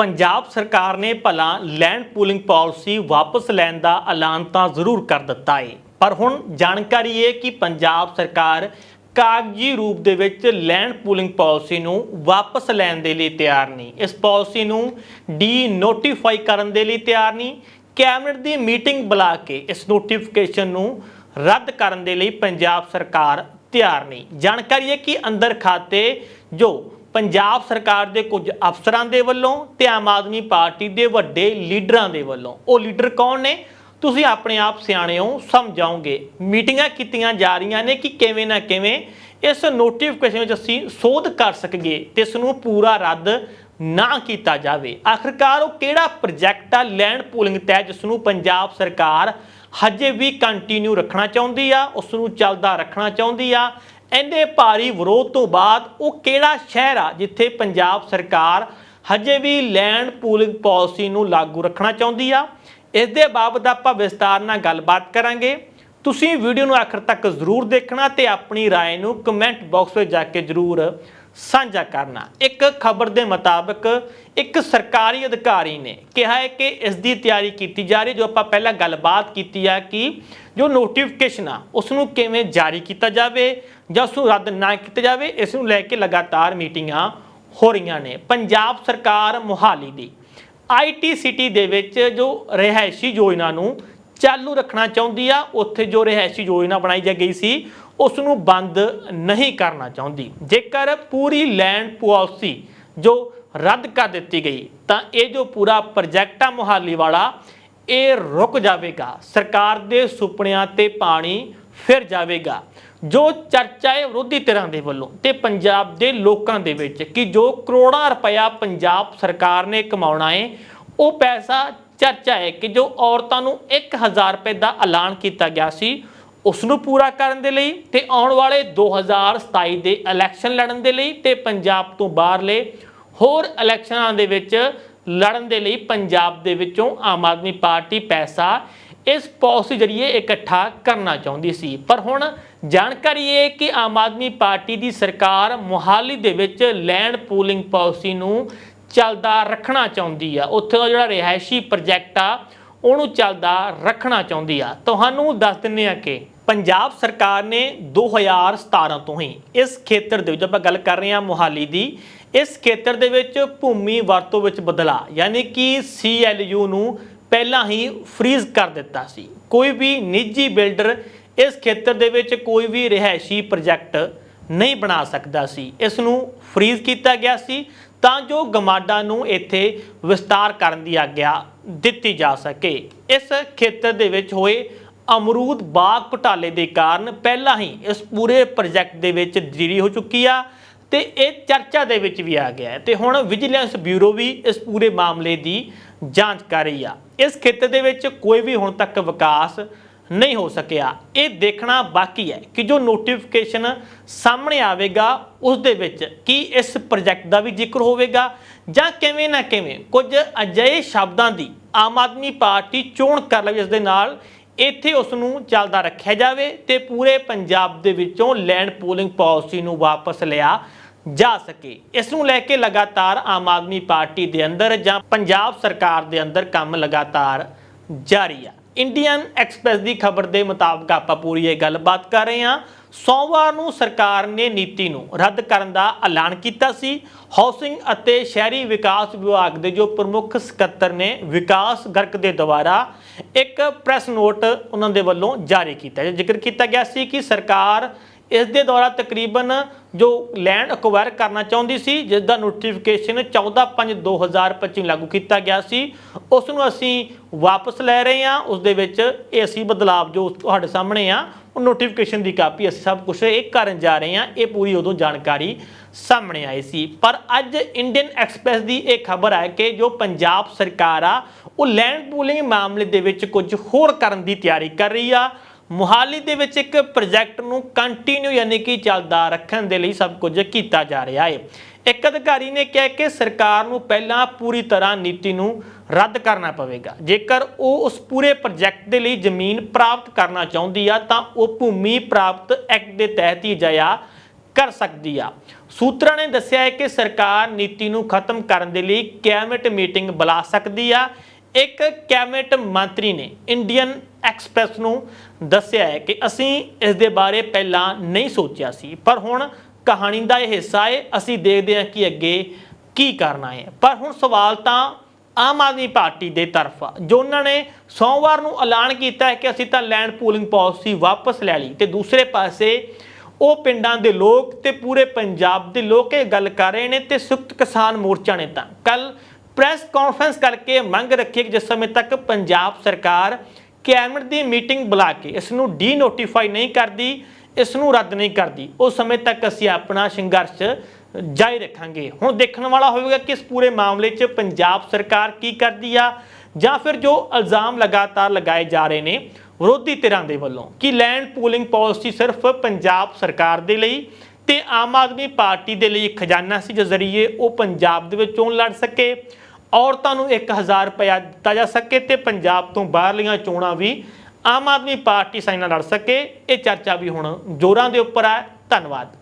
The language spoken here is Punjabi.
ਪੰਜਾਬ ਸਰਕਾਰ ਨੇ ਭਲਾ ਲੈਂਡ ਪੂਲਿੰਗ ਪਾਲਿਸੀ ਵਾਪਸ ਲੈਣ ਦਾ ਐਲਾਨ ਤਾਂ ਜ਼ਰੂਰ ਕਰ ਦਿੱਤਾ ਹੈ ਪਰ ਹੁਣ ਜਾਣਕਾਰੀ ਹੈ ਕਿ ਪੰਜਾਬ ਸਰਕਾਰ ਕਾਗਜ਼ੀ ਰੂਪ ਦੇ ਵਿੱਚ ਲੈਂਡ ਪੂਲਿੰਗ ਪਾਲਿਸੀ ਨੂੰ ਵਾਪਸ ਲੈਣ ਦੇ ਲਈ ਤਿਆਰ ਨਹੀਂ। ਇਸ ਪਾਲਿਸੀ ਨੂੰ ਡੀ ਨੋਟੀਫਾਈ ਕਰਨ ਦੇ ਲਈ ਤਿਆਰ ਨਹੀਂ। ਕੈਬਨਿਟ ਦੀ ਮੀਟਿੰਗ ਬੁਲਾ ਕੇ ਇਸ ਨੋਟੀਫਿਕੇਸ਼ਨ ਨੂੰ ਰੱਦ ਕਰਨ ਦੇ ਲਈ ਪੰਜਾਬ ਸਰਕਾਰ ਤਿਆਰ ਨਹੀਂ। ਜਾਣਕਾਰੀ ਹੈ ਕਿ ਅੰਦਰ ਖਾਤੇ ਜੋ ਪੰਜਾਬ ਸਰਕਾਰ ਦੇ ਕੁਝ ਅਫਸਰਾਂ ਦੇ ਵੱਲੋਂ ਤੇ ਆਮ ਆਦਮੀ ਪਾਰਟੀ ਦੇ ਵੱਡੇ ਲੀਡਰਾਂ ਦੇ ਵੱਲੋਂ। ਉਹ ਲੀਡਰ ਕੌਣ ਨੇ? ਤੁਸੀਂ ਆਪਣੇ ਆਪ ਸਿਆਣੇ ਹੋ ਸਮਝਾਓਗੇ। ਮੀਟਿੰਗਾਂ ਕੀਤੀਆਂ ਜਾ ਰਹੀਆਂ ਨੇ ਕਿ ਕਿਵੇਂ ਨਾ ਕਿਵੇਂ ਇਸ ਨੋਟੀਫਿਕੇਸ਼ਨ ਵਿੱਚ ਅਸੀਂ ਸੋਧ ਕਰ ਸਕੀਏ ਤੇ ਇਸ ਨੂੰ ਪੂਰਾ ਰੱਦ ਨਾ ਕੀਤਾ ਜਾਵੇ। ਆਖਰਕਾਰ ਉਹ ਕਿਹੜਾ ਪ੍ਰੋਜੈਕਟ ਆ? ਲੈਂਡ ਪੂਲਿੰਗ ਤਹਿਤ ਜਿਸ ਨੂੰ ਪੰਜਾਬ ਸਰਕਾਰ ਹਜੇ ਵੀ ਕੰਟੀਨਿਊ ਰੱਖਣਾ ਚਾਹੁੰਦੀ ਆ, ਉਸ ਨੂੰ ਚੱਲਦਾ ਰੱਖਣਾ ਚਾਹੁੰਦੀ ਆ ਇਹਦੇ ਭਾਰੀ ਵਿਰੋਧ ਤੋਂ ਬਾਅਦ ਉਹ ਕਿਹੜਾ ਸ਼ਹਿਰ ਆ ਜਿੱਥੇ ਪੰਜਾਬ ਸਰਕਾਰ ਹਜੇ ਵੀ ਲੈਂਡ ਪੂਲਿੰਗ ਪਾਲਿਸੀ ਨੂੰ ਲਾਗੂ ਰੱਖਣਾ ਚਾਹੁੰਦੀ ਆ ਇਸ ਦੇ ਬਾਬਤ ਆਪਾਂ ਵਿਸਤਾਰ ਨਾਲ ਗੱਲਬਾਤ ਕਰਾਂਗੇ ਤੁਸੀਂ ਵੀਡੀਓ ਨੂੰ ਆਖਰ ਤੱਕ ਜ਼ਰੂਰ ਦੇਖਣਾ ਤੇ ਆਪਣੀ رائے ਨੂੰ ਕਮੈਂਟ ਬਾਕਸ ਵਿੱਚ ਜਾ ਕੇ ਜ਼ਰੂਰ ਸਾਂਝਾ ਕਰਨਾ। ਇੱਕ ਖਬਰ ਦੇ ਮੁਤਾਬਕ ਇੱਕ ਸਰਕਾਰੀ ਅਧਿਕਾਰੀ ਨੇ ਕਿਹਾ ਹੈ ਕਿ ਇਸ ਦੀ ਤਿਆਰੀ ਕੀਤੀ ਜਾ ਰਹੀ ਜੋ ਆਪਾਂ ਪਹਿਲਾਂ ਗੱਲਬਾਤ ਕੀਤੀ ਆ ਕਿ ਜੋ ਨੋਟੀਫਿਕੇਸ਼ਨ ਆ ਉਸ ਨੂੰ ਕਿਵੇਂ ਜਾਰੀ ਕੀਤਾ ਜਾਵੇ ਜਾਂ ਉਸ ਨੂੰ ਰੱਦ ਨਾ ਕੀਤਾ ਜਾਵੇ, ਇਸ ਨੂੰ ਲੈ ਕੇ ਲਗਾਤਾਰ ਮੀਟਿੰਗਾਂ ਹੋ ਰਹੀਆਂ ਨੇ। ਪੰਜਾਬ ਸਰਕਾਰ ਮੁਹਾਲੀ ਦੀ ਆਈਟੀ ਸਿਟੀ ਦੇ ਵਿੱਚ ਜੋ ਰਿਹਾਇਸ਼ੀ ਯੋਜਨਾ ਨੂੰ ਚਾਲੂ ਰੱਖਣਾ ਚਾਹੁੰਦੀ ਆ, ਉੱਥੇ ਜੋ ਰਿਹਾਇਸ਼ੀ ਯੋਜਨਾ ਬਣਾਈ ਜਾ ਗਈ ਸੀ ਉਸ ਨੂੰ ਬੰਦ ਨਹੀਂ ਕਰਨਾ ਚਾਹੁੰਦੀ। ਜੇਕਰ ਪੂਰੀ ਲੈਂਡ ਪਾਲਿਸੀ ਜੋ ਰੱਦ ਕਰ ਦਿੱਤੀ ਗਈ, ਤਾਂ ਇਹ ਜੋ ਪੂਰਾ ਪ੍ਰੋਜੈਕਟ ਆ ਮੁਹਾਲੀ ਵਾਲਾ, ਇਹ ਰੁਕ ਜਾਵੇਗਾ। ਸਰਕਾਰ ਦੇ ਸੁਪਨਿਆਂ ਤੇ ਪਾਣੀ ਫਿਰ ਜਾਵੇਗਾ। ਜੋ ਚਰਚਾ ਹੈ ਵਿਰੋਧੀ ਧਿਰਾਂ ਦੇ ਵੱਲੋਂ ਤੇ ਪੰਜਾਬ ਦੇ ਲੋਕਾਂ ਦੇ ਵਿੱਚ ਕਿ ਜੋ ਕਰੋੜਾਂ ਰੁਪਇਆ ਪੰਜਾਬ ਸਰਕਾਰ ਨੇ ਕਮਾਉਣਾ ਹੈ ਉਹ ਪੈਸਾ ਚਰਚਾ ਹੈ ਕਿ ਜੋ ਔਰਤਾਂ ਨੂੰ 1000 ਰੁਪਏ ਦਾ ਐਲਾਨ ਕੀਤਾ ਗਿਆ ਸੀ ਉਸ ਨੂੰ ਪੂਰਾ ਕਰਨ ਦੇ ਲਈ ਤੇ ਆਉਣ ਵਾਲੇ 2027 ਦੇ ਇਲੈਕਸ਼ਨ ਲੜਨ ਦੇ ਲਈ ਤੇ ਪੰਜਾਬ ਤੋਂ ਬਾਹਰਲੇ ਹੋਰ ਇਲੈਕਸ਼ਨਾਂ ਦੇ ਵਿੱਚ ਲੜਨ ਦੇ ਲਈ ਪੰਜਾਬ ਦੇ ਵਿੱਚੋਂ ਆਮ ਆਦਮੀ ਪਾਰਟੀ ਪੈਸਾ ਇਸ ਪਾਲਿਸੀ ਜਰੀਏ ਇਕੱਠਾ ਕਰਨਾ ਚਾਹੁੰਦੀ ਸੀ। ਪਰ ਹੁਣ ਜਾਣਕਾਰੀ ਇਹ ਕਿ ਆਮ ਆਦਮੀ ਪਾਰਟੀ ਦੀ ਸਰਕਾਰ ਮੁਹਾਲੀ ਦੇ ਵਿੱਚ ਲੈਂਡ ਪੂਲਿੰਗ ਪਾਲਿਸੀ ਨੂੰ ਚੱਲਦਾ ਰੱਖਣਾ ਚਾਹੁੰਦੀ ਆ। ਉੱਥੇ ਦਾ ਜਿਹੜਾ ਰਿਹਾਇਸ਼ੀ ਪ੍ਰੋਜੈਕਟ ਆ, ਉਹਨੂੰ ਚੱਲਦਾ ਰੱਖਣਾ ਚਾਹੁੰਦੀ ਆ। ਤੁਹਾਨੂੰ ਦੱਸ ਦਿੰਨੇ ਆ ਕਿ ਪੰਜਾਬ ਸਰਕਾਰ ਨੇ 2017 ਤੋਂ ਹੀ ਇਸ ਖੇਤਰ ਦੇ ਵਿੱਚ ਆਪਾਂ ਗੱਲ ਕਰ ਰਹੇ ਹਾਂ ਮੁਹਾਲੀ ਦੀ, ਇਸ ਖੇਤਰ ਦੇ ਵਿੱਚ ਭੂਮੀ ਵਰਤੋਂ ਵਿੱਚ ਬਦਲਾ, ਯਾਨੀ ਕਿ CLU ਨੂੰ ਪਹਿਲਾਂ ਹੀ ਫ੍ਰੀਜ਼ ਕਰ ਦਿੱਤਾ ਸੀ। ਕੋਈ ਵੀ ਨਿੱਜੀ ਬਿਲਡਰ ਇਸ ਖੇਤਰ ਦੇ ਵਿੱਚ ਕੋਈ ਵੀ ਰਿਹਾਇਸ਼ੀ ਪ੍ਰੋਜੈਕਟ ਨਹੀਂ ਬਣਾ ਸਕਦਾ ਸੀ। ਇਸ ਨੂੰ ਫ੍ਰੀਜ਼ ਕੀਤਾ ਗਿਆ ਸੀ। ਤਾਂ ਜੋ ਗਮਾਡਾ ਨੂੰ ਇੱਥੇ ਵਿਸਤਾਰ ਕਰਨ ਦੀ ਆਗਿਆ ਦਿੱਤੀ ਜਾ ਸਕੇ। ਇਸ ਖੇਤਰ ਦੇ ਵਿੱਚ ਹੋਏ ਅਮਰੂਦ ਬਾਗ ਘੁਟਾਲੇ ਦੇ ਕਾਰਨ ਪਹਿਲਾਂ ਹੀ ਇਸ ਪੂਰੇ ਪ੍ਰੋਜੈਕਟ ਦੇ ਵਿੱਚ ਦੇਰੀ ਹੋ ਚੁੱਕੀ ਆ ਤੇ ਇਹ ਚਰਚਾ ਦੇ ਵਿੱਚ ਵੀ ਆ ਗਿਆ ਹੈ। ਤੇ ਹੁਣ ਵਿਜੀਲੈਂਸ ਬਿਊਰੋ ਵੀ ਇਸ ਪੂਰੇ ਮਾਮਲੇ ਦੀ ਜਾਂਚ ਕਰ ਰਹੀ ਆ। ਇਸ ਖੇਤਰ ਦੇ ਵਿੱਚ ਕੋਈ ਵੀ ਹੁਣ ਤੱਕ ਵਿਕਾਸ ਨਹੀਂ ਹੋ ਸਕਿਆ। ਇਹ ਦੇਖਣਾ ਬਾਕੀ ਹੈ ਕਿ ਜੋ ਨੋਟੀਫਿਕੇਸ਼ਨ ਸਾਹਮਣੇ ਆਵੇਗਾ, ਉਸ ਦੇ ਵਿੱਚ ਕੀ ਇਸ ਪ੍ਰੋਜੈਕਟ ਦਾ ਵੀ ਜ਼ਿਕਰ ਹੋਵੇਗਾ ਜਾਂ ਕਿਵੇਂ ਨਾ ਕਿਵੇਂ ਕੁਝ ਅਜਿਹੇ ਸ਼ਬਦਾਂ ਦੀ ਆਮ ਆਦਮੀ ਪਾਰਟੀ ਚੋਣ ਕਰ ਲਵੇ ਇਸ ਦੇ ਨਾਲ, ਇੱਥੇ ਉਸ ਨੂੰ ਚੱਲਦਾ ਰੱਖਿਆ ਜਾਵੇ ਤੇ ਪੂਰੇ ਪੰਜਾਬ ਦੇ ਵਿੱਚੋਂ ਲੈਂਡ ਪੂਲਿੰਗ ਪਾਲਿਸੀ ਨੂੰ ਵਾਪਸ ਲਿਆ ਜਾ ਸਕੇ। ਇਸ ਨੂੰ ਲੈ ਕੇ ਲਗਾਤਾਰ ਆਮ ਆਦਮੀ ਪਾਰਟੀ ਦੇ ਅੰਦਰ ਜਾਂ ਪੰਜਾਬ ਸਰਕਾਰ ਦੇ ਅੰਦਰ ਕੰਮ ਲਗਾਤਾਰ ਜਾਰੀ ਆ। ਇੰਡੀਅਨ ਐਕਸਪ੍ਰੈਸ ਦੀ ਖਬਰ ਦੇ ਮੁਤਾਬਕ ਆਪਾਂ ਪੂਰੀ ਇਹ ਗੱਲਬਾਤ ਕਰ ਰਹੇ ਹਾਂ। ਸੋਮਵਾਰ ਨੂੰ ਸਰਕਾਰ ਨੇ ਨੀਤੀ ਨੂੰ ਰੱਦ ਕਰਨ ਦਾ ਐਲਾਨ ਕੀਤਾ ਸੀ। ਹਾਊਸਿੰਗ ਅਤੇ ਸ਼ਹਿਰੀ ਵਿਕਾਸ ਵਿਭਾਗ ਦੇ ਜੋ ਪ੍ਰਮੁੱਖ ਸਕੱਤਰ ਨੇ ਵਿਕਾਸ ਗਰਕ ਦੇ ਦੁਆਰਾ ਇੱਕ ਪ੍ਰੈਸ ਨੋਟ ਉਹਨਾਂ ਦੇ ਵੱਲੋਂ ਜਾਰੀ ਕੀਤਾ। ਹੈ ਜ਼ਿਕਰ ਕੀਤਾ ਗਿਆ ਸੀ ਕਿ ਸਰਕਾਰ ਇਸ ਦੇ ਦੁਆਰਾ ਤਕਰੀਬਨ ਜੋ ਲੈਂਡ ਅਕਵਾਇਰ ਕਰਨਾ ਚਾਹੁੰਦੀ ਸੀ, ਜਿਸ ਦਾ ਨੋਟੀਫਿਕੇਸ਼ਨ 14/5/2025 ਲਾਗੂ ਕੀਤਾ ਗਿਆ ਸੀ, ਉਸ ਨੂੰ ਅਸੀਂ ਵਾਪਸ ਲੈ ਰਹੇ ਹਾਂ। ਉਸ ਦੇ ਵਿੱਚ ਇਹ ਅਸੀਂ ਬਦਲਾਵ ਜੋ ਤੁਹਾਡੇ ਸਾਹਮਣੇ ਆ, ਉਹ ਨੋਟੀਫਿਕੇਸ਼ਨ ਦੀ ਕਾਪੀ ਅਸੀਂ ਸਭ ਕੁਝ ਇਹ ਕਰਨ ਜਾ ਰਹੇ ਹਾਂ। ਇਹ ਪੂਰੀ ਉਦੋਂ ਜਾਣਕਾਰੀ ਸਾਹਮਣੇ ਆਈ ਸੀ। ਪਰ ਅੱਜ ਇੰਡੀਅਨ ਐਕਸਪ੍ਰੈਸ ਦੀ ਇਹ ਖਬਰ ਹੈ ਕਿ ਜੋ ਪੰਜਾਬ ਸਰਕਾਰ ਆ, ਉਹ ਲੈਂਡ ਪੂਲਿੰਗ ਮਾਮਲੇ ਦੇ ਵਿੱਚ ਕੁਝ ਹੋਰ ਕਰਨ ਦੀ ਤਿਆਰੀ ਕਰ ਰਹੀ ਆ। ਮੁਹਾਲੀ ਦੇ ਵਿੱਚ ਇੱਕ ਪ੍ਰੋਜੈਕਟ ਨੂੰ ਕੰਟੀਨਿਊ ਯਾਨੀ ਕਿ ਚੱਲਦਾ ਰੱਖਣ ਦੇ ਲਈ ਸਭ ਕੁਝ ਕੀਤਾ ਜਾ ਰਿਹਾ ਹੈ। ਇੱਕ ਅਧਿਕਾਰੀ ਨੇ ਕਿਹਾ ਕਿ ਸਰਕਾਰ ਨੂੰ ਪਹਿਲਾਂ ਪੂਰੀ ਤਰ੍ਹਾਂ ਨੀਤੀ ਨੂੰ ਰੱਦ ਕਰਨਾ ਪਵੇਗਾ। ਜੇਕਰ ਉਹ ਉਸ ਪੂਰੇ ਪ੍ਰੋਜੈਕਟ ਦੇ ਲਈ ਜ਼ਮੀਨ ਪ੍ਰਾਪਤ ਕਰਨਾ ਚਾਹੁੰਦੀ ਆ, ਤਾਂ ਉਹ ਭੂਮੀ ਪ੍ਰਾਪਤ ਐਕਟ ਦੇ ਤਹਿਤ ਹੀ ਜਾਇਆ ਕਰ ਸਕਦੀ ਆ। ਸੂਤਰਾਂ ਨੇ ਦੱਸਿਆ ਹੈ ਕਿ ਸਰਕਾਰ ਨੀਤੀ ਨੂੰ ਖਤਮ ਕਰਨ ਦੇ ਲਈ ਕੈਬਨਿਟ ਮੀਟਿੰਗ ਬੁਲਾ ਸਕਦੀ ਆ। ਇੱਕ ਕੈਬਨਿਟ ਮੰਤਰੀ ਨੇ ਇੰਡੀਅਨ ਐਕਸਪ੍ਰੈਸ ਨੂੰ ਦੱਸਿਆ ਹੈ ਕਿ ਅਸੀਂ ਇਸ ਦੇ ਬਾਰੇ ਪਹਿਲਾਂ ਨਹੀਂ ਸੋਚਿਆ ਸੀ, ਪਰ ਹੁਣ ਕਹਾਣੀ ਦਾ ਇਹ ਹਿੱਸਾ ਹੈ, ਅਸੀਂ ਦੇਖਦੇ ਹਾਂ ਕਿ ਅੱਗੇ ਕੀ ਕਰਨਾ ਹੈ। ਪਰ ਹੁਣ ਸਵਾਲ ਤਾਂ ਆਮ ਆਦਮੀ ਪਾਰਟੀ ਦੇ ਤਰਫ ਜੋ ਉਹਨਾਂ ਨੇ ਸੋਮਵਾਰ ਨੂੰ ਐਲਾਨ ਕੀਤਾ ਹੈ ਕਿ ਅਸੀਂ ਤਾਂ ਲੈਂਡ ਪੂਲਿੰਗ ਪਾਲਿਸੀ ਵਾਪਸ ਲੈ ਲਈ ਤੇ ਦੂਸਰੇ ਪਾਸੇ ਉਹ ਪਿੰਡਾਂ ਦੇ ਲੋਕ ਤੇ ਪੂਰੇ ਪੰਜਾਬ ਦੇ ਲੋਕ ਇਹ ਗੱਲ ਕਰ ਰਹੇ ਨੇ ਤੇ ਸੰਯੁਕਤ ਕਿਸਾਨ ਮੋਰਚਾ ਨੇ ਤਾਂ। ਕੱਲ ਪ੍ਰੈਸ ਕਾਨਫਰੰਸ ਕਰਕੇ ਮੰਗ ਰੱਖੀ ਕਿ ਜਿਸ ਸਮੇਂ ਤੱਕ ਪੰਜਾਬ ਸਰਕਾਰ ਕੈਬਨਿਟ ਦੀ ਮੀਟਿੰਗ ਬੁਲਾ ਕੇ ਇਸ ਨੂੰ ਡੀ ਨੋਟੀਫਾਈ ਨਹੀਂ ਕਰਦੀ ਇਸ ਨੂੰ ਰੱਦ ਨਹੀਂ ਕਰਦੀ। ਉਸ ਸਮੇਂ ਤੱਕ ਅਸੀਂ ਆਪਣਾ ਸੰਘਰਸ਼ ਜਾਰੀ ਰੱਖਾਂਗੇ। ਹੁਣ ਦੇਖਣ ਵਾਲਾ ਹੋਵੇਗਾ ਕਿ ਇਸ ਪੂਰੇ ਮਾਮਲੇ 'ਚ ਪੰਜਾਬ ਸਰਕਾਰ ਕੀ ਕਰਦੀ ਆ ਜਾਂ ਫਿਰ ਜੋ ਇਲਜ਼ਾਮ ਲਗਾਤਾਰ ਲਗਾਏ ਜਾ ਰਹੇ ਨੇ ਵਿਰੋਧੀ ਧਿਰਾਂ ਦੇ ਵੱਲੋਂ ਕਿ ਲੈਂਡ ਪੂਲਿੰਗ ਪਾਲਿਸੀ ਸਿਰਫ ਪੰਜਾਬ ਸਰਕਾਰ ਦੇ ਲਈ ਤੇ ਆਮ ਆਦਮੀ ਪਾਰਟੀ ਦੇ ਲਈ ਖਜ਼ਾਨਾ ਸੀ ਜਿਸ ਜ਼ਰੀਏ ਉਹ ਪੰਜਾਬ ਦੇ ਵਿੱਚ ਚੋਣ ਲੜ ਸਕੇ। ਔਰਤਾਂ ਨੂੰ 1000 ਰੁਪਇਆ ਦਿੱਤਾ ਜਾ ਸਕੇ ਤੇ ਪੰਜਾਬ ਤੋਂ ਬਾਹਰਲੀਆਂ ਚੋਣਾਂ ਵੀ ਆਮ ਆਦਮੀ ਪਾਰਟੀ ਸਾਈਨ ਨਾਲ ਲੜ ਸਕੇ। ਇਹ ਚਰਚਾ ਵੀ ਹੁਣ ਜ਼ੋਰਾਂ ਦੇ ਉੱਪਰ ਹੈ ਧੰਨਵਾਦ।